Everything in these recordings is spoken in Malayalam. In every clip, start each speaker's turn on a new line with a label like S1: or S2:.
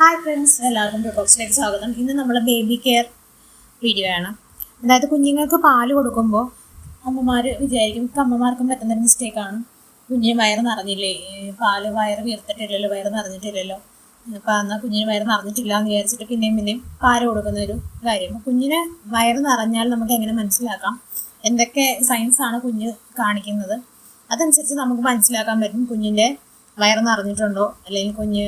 S1: ഹായ് ഫ്രണ്ട്സ് എല്ലാവർക്കും ടോക്സിലേക്ക് സ്വാഗതം. ഇന്ന് നമ്മൾ ബേബി കെയർ വീഡിയോ ആണ്. അതായത് കുഞ്ഞുങ്ങൾക്ക് പാൽ കൊടുക്കുമ്പോൾ അമ്മമാർ വിചാരിക്കും ഇപ്പം അമ്മമാർക്കും പറ്റുന്ന ഒരു മിസ്റ്റേക്കാണ് കുഞ്ഞിന് വയറ് നിറഞ്ഞില്ലേ? പാൽ വയറ് വീർത്തിട്ടില്ലല്ലോ വയറ് നിറഞ്ഞിട്ടില്ലല്ലോ. അപ്പം എന്നാൽ കുഞ്ഞിന് വയറ് നിറഞ്ഞിട്ടില്ല എന്ന് വിചാരിച്ചിട്ട് പിന്നെയും പിന്നെയും പാൽ കൊടുക്കുന്ന ഒരു കാര്യം. കുഞ്ഞിന് വയറ് നിറഞ്ഞാൽ നമുക്ക് എങ്ങനെ മനസ്സിലാക്കാം? എന്തൊക്കെ സയൻസാണ് കുഞ്ഞ് കാണിക്കുന്നത്? അതനുസരിച്ച് നമുക്ക് മനസ്സിലാക്കാൻ പറ്റും കുഞ്ഞിന്റെ വയറ് നിറഞ്ഞിട്ടുണ്ടോ അല്ലെങ്കിൽ കുഞ്ഞ്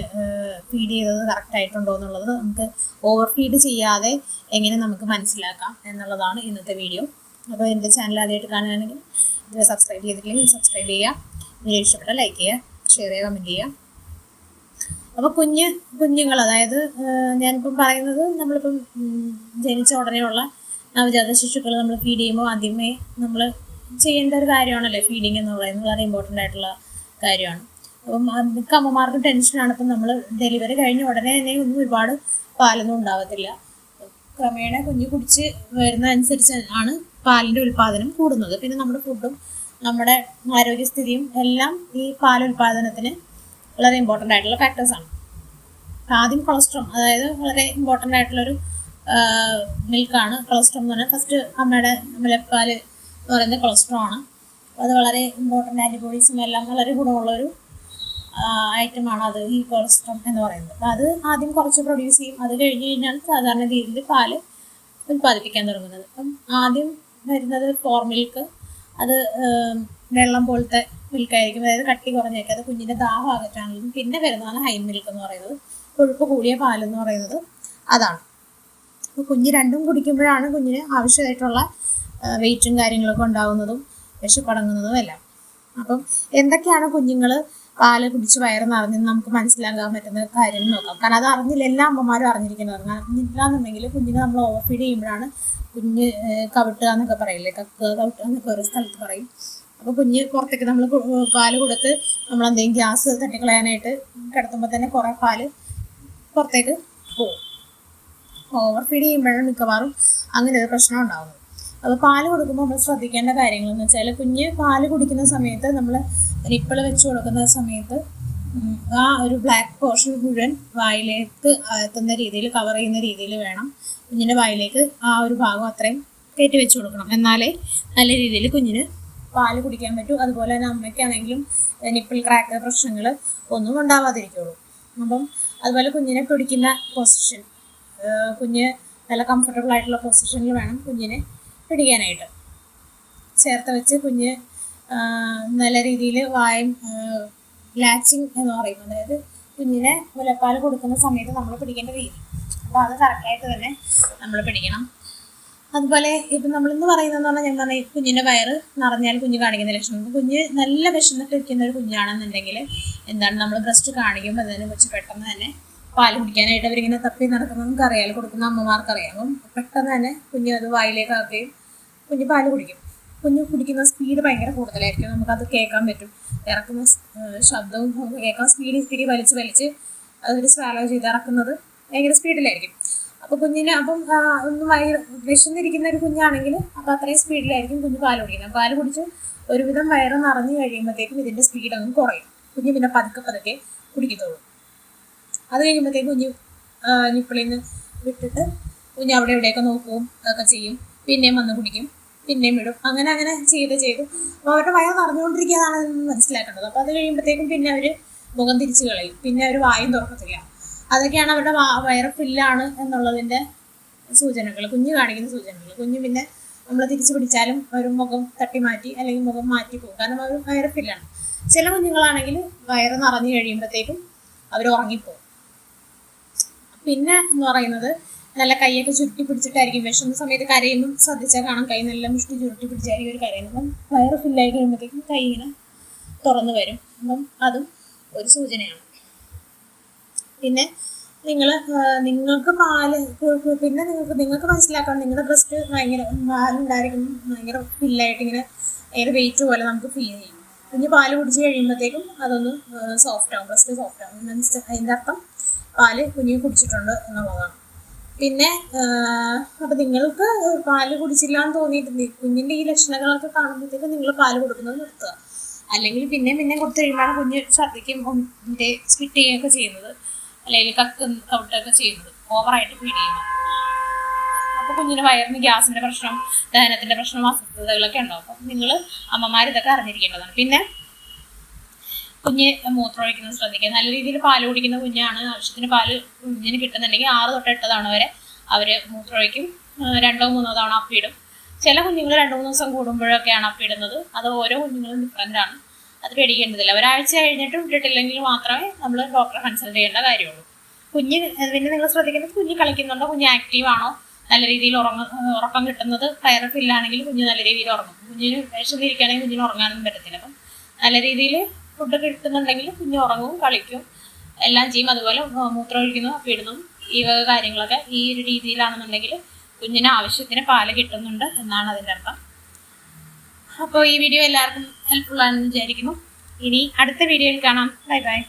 S1: ഫീഡ് ചെയ്തത് കറക്റ്റ് ആയിട്ടുണ്ടോ എന്നുള്ളത് നമുക്ക് ഓവർ ഫീഡ് ചെയ്യാതെ എങ്ങനെ നമുക്ക് മനസ്സിലാക്കാം എന്നുള്ളതാണ് ഇന്നത്തെ വീഡിയോ അപ്പോൾ എന്റെ ചാനൽ ആദ്യമായിട്ട് കാണുകയാണെങ്കിൽ ഇത് സബ്സ്ക്രൈബ് ചെയ്തിട്ടില്ലെങ്കിൽ സബ്സ്ക്രൈബ് ചെയ്യുക. വീഡിയോ ഇഷ്ടപ്പെട്ട ലൈക്ക് ചെയ്യുക ഷെയർ ചെയ്യുക കമന്റ് ചെയ്യുക. അപ്പോൾ കുഞ്ഞ് കുഞ്ഞുങ്ങൾ അതായത് ഞാനിപ്പം പറയുന്നത് നമ്മളിപ്പം ജനിച്ച ഉടനെയുള്ള നവജാത ശിശുക്കൾ നമ്മൾ ഫീഡ് ചെയ്യുമ്പോൾ ആദ്യമേ നമ്മൾ ചെയ്യേണ്ട ഒരു കാര്യമാണല്ലോ ഫീഡിങ് എന്ന് പറയുന്നത്. വളരെ ഇമ്പോർട്ടന്റ് ആയിട്ടുള്ള കാര്യമാണ്. അപ്പം മിക്ക അമ്മമാർക്കും ടെൻഷനാണ് ഇപ്പം നമ്മൾ ഡെലിവറി കഴിഞ്ഞ ഉടനെ തന്നെ ഒന്നും ഒരുപാട് പാലൊന്നും ഉണ്ടാവത്തില്ല. ക്രമേണ കുഞ്ഞു കുടിച്ച് വരുന്ന അനുസരിച്ച് ആണ് പാലിന്റെ ഉൽപ്പാദനം കൂടുന്നത്. പിന്നെ നമ്മുടെ ഫുഡും നമ്മുടെ ആരോഗ്യസ്ഥിതിയും എല്ലാം ഈ പാലുൽപാദനത്തിന് വളരെ ഇമ്പോർട്ടന്റ് ആയിട്ടുള്ള ഫാക്ടേഴ്സാണ് ആദ്യം കൊളസ്ട്രോം അതായത് വളരെ ഇമ്പോർട്ടന്റ് ആയിട്ടുള്ളൊരു മിൽക്കാണ് കൊളസ്ട്രോം എന്ന് പറഞ്ഞാൽ ഫസ്റ്റ് അമ്മയുടെ മുലപ്പാൽ എന്ന് പറയുന്നത് കൊളസ്ട്രോ ആണ്. അത് വളരെ ഇമ്പോർട്ടന്റ് ആന്റിബോഡീസും എല്ലാം വളരെ ഗുണമുള്ളൊരു ഐറ്റമാണ് അത് ഈ കൊളസ്ട്രോൾ എന്ന് പറയുന്നത്. അപ്പോൾ അത് ആദ്യം കുറച്ച് പ്രൊഡ്യൂസ് ചെയ്യും. അത് കഴിഞ്ഞ് കഴിഞ്ഞാൽ സാധാരണ രീതിയിൽ പാൽ ഉൽപ്പാദിപ്പിക്കാൻ തുടങ്ങുന്നത്. അപ്പം ആദ്യം വരുന്നത് ഫോർ മിൽക്ക് അത് വെള്ളം പോലത്തെ മിൽക്കായിരിക്കും അതായത് കട്ടി കുറഞ്ഞേക്കും. അത് കുഞ്ഞിന്റെ ദാഹം അകറ്റാനുള്ളതും പിന്നെ വരുന്നതാണ് ഹൈ മിൽക്ക് എന്ന് പറയുന്നത്. കൊഴുപ്പ് കൂടിയ പാലെന്ന് പറയുന്നത് അതാണ്. അപ്പോൾ കുഞ്ഞ് രണ്ടും കുടിക്കുമ്പോഴാണ് കുഞ്ഞിന് ആവശ്യമായിട്ടുള്ള വെയിറ്റും കാര്യങ്ങളൊക്കെ ഉണ്ടാകുന്നതും വിശപ്പടങ്ങുന്നതും എല്ലാം. അപ്പം എന്തൊക്കെയാണ് കുഞ്ഞുങ്ങൾ പാൽ കുടിച്ച് വയറ് നിറഞ്ഞെന്ന് നമുക്ക് മനസ്സിലാക്കാൻ പറ്റുന്ന കാര്യം നോക്കാം. കാരണം അത് അറിഞ്ഞില്ല എല്ലാ അമ്മമാരും അറിഞ്ഞിരിക്കുന്നത്. കാരണം എന്നുണ്ടെങ്കിൽ കുഞ്ഞിനെ നമ്മൾ ഓവർ ഫീഡ് ചെയ്യുമ്പോഴാണ് കുഞ്ഞ് കവിട്ടുക എന്നൊക്കെ പറയില്ലേ കക്കുക കവിട്ടുക എന്നൊക്കെ ഓരോ സ്ഥലത്ത് പറയും. അപ്പോൾ കുഞ്ഞ് പുറത്തേക്ക് നമ്മൾ പാൽ കൊടുത്ത് നമ്മൾ എന്തെങ്കിലും ഗ്യാസ് തട്ടിക്കളയാനായിട്ട് കിടത്തുമ്പോൾ തന്നെ കുറേ പാൽ പുറത്തേക്ക് പോകും. ഓവർ ഫീഡ് ചെയ്യുമ്പോഴാണ് മിക്കവാറും അങ്ങനെ ഒരു പ്രശ്നം ഉണ്ടാകുന്നത് അപ്പോൾ പാൽ കൊടുക്കുമ്പോൾ നമ്മൾ ശ്രദ്ധിക്കേണ്ട കാര്യങ്ങൾ എന്ന് വെച്ചാൽ കുഞ്ഞ് പാൽ കുടിക്കുന്ന സമയത്ത് നമ്മൾ നിപ്പിൾ വെച്ച് കൊടുക്കുന്ന സമയത്ത് ആ ഒരു ബ്ലാക്ക് പോർഷൻ മുഴുവൻ വായിലേക്ക് എത്തുന്ന രീതിയിൽ കവർ ചെയ്യുന്ന രീതിയിൽ വേണം കുഞ്ഞിന്റെ വായിലേക്ക് ആ ഒരു ഭാഗം അത്രയും കയറ്റി വെച്ച് കൊടുക്കണം. എന്നാലേ നല്ല രീതിയിൽ കുഞ്ഞിന് പാൽ കുടിക്കാൻ പറ്റൂ. അതുപോലെ തന്നെ അമ്മയ്ക്കാണെങ്കിലും നിപ്പിൾ ക്രാക്ക് പ്രശ്നങ്ങൾ ഒന്നും ഉണ്ടാവാതിരിക്കുള്ളൂ. അപ്പം അതുപോലെ കുഞ്ഞിനെ പിടിക്കുന്ന പൊസിഷൻ കുഞ്ഞ് നല്ല കംഫർട്ടബിൾ ആയിട്ടുള്ള പൊസിഷനിൽ വേണം കുഞ്ഞിനെ പിടിക്കാനായിട്ട്. ചേർത്ത് വെച്ച് കുഞ്ഞ് നല്ല രീതിയിൽ വായം ലാച്ചിങ് എന്ന് പറയും. അതായത് കുഞ്ഞിനെ മുലപ്പാൽ കൊടുക്കുന്ന സമയത്ത് നമ്മൾ പിടിക്കേണ്ട രീതി. അപ്പോൾ അത് കറക്റ്റായിട്ട് തന്നെ നമ്മൾ പിടിക്കണം. അതുപോലെ ഇപ്പം നമ്മളിന്ന് പറയുന്നതെന്ന് പറഞ്ഞാൽ ഞാൻ പറഞ്ഞ കുഞ്ഞിന്റെ വയറ് നിറഞ്ഞാൽ കുഞ്ഞ് കാണിക്കുന്ന ലക്ഷണം. കുഞ്ഞ് നല്ല വിശന്നിട്ട് ഇരിക്കുന്ന ഒരു കുഞ്ഞാണെന്നുണ്ടെങ്കിൽ എന്താണ് നമ്മൾ ബ്രസ്റ്റ് കാണിക്കുമ്പോൾ അതിനെ കുറിച്ച് പെട്ടെന്ന് തന്നെ പാൽ കുടിക്കാനായിട്ട് അവരിങ്ങനെ തപ്പി നടക്കുന്നതും കറിയാൽ കൊടുക്കുന്ന അമ്മമാർക്കറിയാം. അപ്പം പെട്ടെന്ന് തന്നെ കുഞ്ഞ് അത് വായിലേക്ക് ആക്കുകയും കുഞ്ഞ് പാൽ കുടിക്കും. കുഞ്ഞ് കുടിക്കുന്ന സ്പീഡ് ഭയങ്കര കൂടുതലായിരിക്കും. നമുക്കത് കേൾക്കാൻ പറ്റും. ഇറക്കുന്ന ശബ്ദവും നമുക്ക് കേൾക്കാൻ സ്പീഡ് ഇത്തിരി വലിച്ച് വലിച്ച് അതൊരു സ്വാലോ ചെയ്ത് ഇറക്കുന്നത് ഭയങ്കര സ്പീഡിലായിരിക്കും അപ്പോൾ കുഞ്ഞിന് അപ്പം ഒന്ന് വയറ് വിശന്നിരിക്കുന്ന ഒരു കുഞ്ഞാണെങ്കിൽ അപ്പോൾ അത്രയും സ്പീഡിലായിരിക്കും കുഞ്ഞ് പാൽ കുടിക്കുന്നത്. പാൽ കുടിച്ച് ഒരുവിധം വയറ് നിറഞ്ഞു കഴിയുമ്പോഴത്തേക്കും ഇതിന്റെ സ്പീഡ് അങ്ങ് കുറയും. കുഞ്ഞ് പിന്നെ പതുക്കെ പതുക്കെ കുടിക്കത്തുള്ളൂ. അത് കഴിയുമ്പോഴത്തേക്കും കുഞ്ഞ് നിപ്പിളിൽ വിട്ടിട്ട് കുഞ്ഞ് അവിടെ ഇവിടെയൊക്കെ നോക്കുകയും അതൊക്കെ ചെയ്യും. പിന്നെയും വന്ന് കുടിക്കും. പിന്നെയും വിടും. അങ്ങനെ അങ്ങനെ ചെയ്ത് ചെയ്ത് അപ്പോൾ അവരുടെ വയറ് നിറഞ്ഞുകൊണ്ടിരിക്കുകയാണെന്ന് മനസ്സിലാക്കേണ്ടത് അപ്പോൾ അത് കഴിയുമ്പോഴത്തേക്കും പിന്നെ അവർ മുഖം തിരിച്ചു കളയും. പിന്നെ അവർ വായും തുറക്കത്തില്ല. അതൊക്കെയാണ് അവരുടെ വയറ് ഫില്ലാണ് എന്നുള്ളതിന്റെ സൂചനകൾ കുഞ്ഞ് കാണിക്കുന്ന സൂചനകൾ. കുഞ്ഞ് പിന്നെ നമ്മൾ തിരിച്ചു പിടിച്ചാലും അവർ മുഖം തട്ടി മാറ്റി അല്ലെങ്കിൽ മുഖം മാറ്റി പോകും. കാരണം അവർ വയറ് ഫില്ലാണ് ചില കുഞ്ഞുങ്ങളാണെങ്കിൽ വയറ് നിറഞ്ഞു കഴിയുമ്പോഴത്തേക്കും അവർ ഉറങ്ങിപ്പോകും. പിന്നെ എന്ന് പറയുന്നത് നല്ല കൈയൊക്കെ ചുരുട്ടി പിടിച്ചിട്ടായിരിക്കും വിഷമ. സമയത്ത് കരയുമ്പം ശ്രദ്ധിച്ചാൽ കാണാം കൈ നല്ല മുഷ്ടി ചുരുട്ടി പിടിച്ചായിരിക്കും ഒരു കരയുന്നത്. അപ്പം വയറ് ഫില്ലായി കഴിയുമ്പോഴത്തേക്കും കൈ ഇങ്ങനെ തുറന്നു വരും. അപ്പം അതും ഒരു സൂചനയാണ്. പിന്നെ നിങ്ങൾ നിങ്ങൾക്ക് പാൽ പിന്നെ നിങ്ങൾക്ക് നിങ്ങൾക്ക് മനസ്സിലാക്കാം നിങ്ങളുടെ ബ്രസ്റ്റ് ഭയങ്കര പാലുണ്ടായിരിക്കും ഭയങ്കര ഫില്ലായിട്ട് ഇങ്ങനെ ഭയങ്കര വെയിറ്റ് പോലെ നമുക്ക് ഫീൽ ചെയ്യും. പിന്നെ പാൽ കുടിച്ച് കഴിയുമ്പോഴത്തേക്കും അതൊന്ന് സോഫ്റ്റ് ആവും. ബ്രസ്റ്റ് സോഫ്റ്റ് ആവും. മീൻസ് അതിന്റെ അർത്ഥം പാൽ കുഞ്ഞ് കുടിച്ചിട്ടുണ്ട് എന്നുള്ളതാണ്. പിന്നെ അപ്പം നിങ്ങൾക്ക് പാൽ കുടിച്ചില്ല എന്ന് തോന്നിയിട്ടുണ്ട്. കുഞ്ഞിന്റെ ഈ ലക്ഷണങ്ങളൊക്കെ കാണുമ്പോഴത്തേക്ക് നിങ്ങൾ പാൽ കൊടുക്കുന്നത് നിർത്തുക. അല്ലെങ്കിൽ പിന്നെ പിന്നെ കൊടുത്തു കഴിയുമ്പോഴാണ് കുഞ്ഞ് ഛർദ്ദിക്കും സ്പിറ്റ് ചെയ്യുകയൊക്കെ ചെയ്യുന്നത്. അല്ലെങ്കിൽ കക്ക് കവിട്ടൊക്കെ ചെയ്യുന്നത്. ഓവറായിട്ട് ഫീഡ് ചെയ്യുന്നു അപ്പോൾ കുഞ്ഞിന് വയറിന് ഗ്യാസിന്റെ പ്രശ്നം ദഹനത്തിന്റെ പ്രശ്നം അസ്വസ്ഥതകളൊക്കെ ഉണ്ടാവും. അപ്പം നിങ്ങൾ അമ്മമാർ ഇതൊക്കെ അറിഞ്ഞിരിക്കേണ്ടതാണ്. പിന്നെ കുഞ്ഞ് മൂത്രമൊഴിക്കുന്നത് ശ്രദ്ധിക്കുക. നല്ല രീതിയിൽ പാൽ കുടിക്കുന്ന കുഞ്ഞാണ്. ആവശ്യത്തിന് പാൽ കുഞ്ഞിന് കിട്ടുന്നുണ്ടെങ്കിൽ ആറ് തൊട്ട് എട്ട് തവണ വരെ അവർ മൂത്രമൊഴിക്കും രണ്ടോ മൂന്നോ തവണ അപ്പിയിടും ചില കുഞ്ഞുങ്ങൾ രണ്ട് മൂന്ന് ദിവസം കൂടുമ്പോഴൊക്കെയാണ് അപ്പിടുന്നത് അത് ഓരോ കുഞ്ഞുങ്ങളും ഡിഫറെന്റ് ആണ്. അത് പേടിക്കേണ്ടതില്ല. ഒരാഴ്ച കഴിഞ്ഞിട്ട് വിട്ടിട്ടില്ലെങ്കിൽ മാത്രമേ നമ്മൾ ഡോക്ടറെ കൺസൾട്ട് ചെയ്യേണ്ട കാര്യമുള്ളൂ. കുഞ്ഞ് പിന്നെ നിങ്ങൾ ശ്രദ്ധിക്കുന്നത് കുഞ്ഞ് കളിക്കുന്നുണ്ടോ? കുഞ്ഞ് ആക്റ്റീവ് ആണോ? നല്ല രീതിയിൽ ഉറങ്ങ ഉറക്കം കിട്ടുന്നത് കയറൊക്കെ ഫില്ലാണെങ്കിൽ കുഞ്ഞ് നല്ല രീതിയിൽ ഉറങ്ങും. കുഞ്ഞിന് വിഷം തിരിക്കുകയാണെങ്കിൽ കുഞ്ഞിന് ഉറങ്ങാനൊന്നും പറ്റത്തില്ല. അപ്പം നല്ല രീതിയിൽ ഫുഡ് കിട്ടുന്നുണ്ടെങ്കിൽ കുഞ്ഞു ഉറങ്ങും കളിക്കും. എല്ലാം ചെയ്യും. അതുപോലെ മൂ- മൂത്രം ഒഴിക്കുന്നു അപ്പിടുന്നു ഈ വക കാര്യങ്ങളൊക്കെ ഈ ഒരു രീതിയിലാണെന്നുണ്ടെങ്കിൽ കുഞ്ഞിന് ആവശ്യത്തിന് പാൽ കിട്ടുന്നുണ്ട് എന്നാണ് അതിന്റെ അർത്ഥം. അപ്പോൾ ഈ വീഡിയോ എല്ലാവർക്കും ഹെൽപ്ഫുൾ ആണെന്ന് വിചാരിക്കുന്നു. ഇനി അടുത്ത വീഡിയോയിൽ കാണാം. Bye bye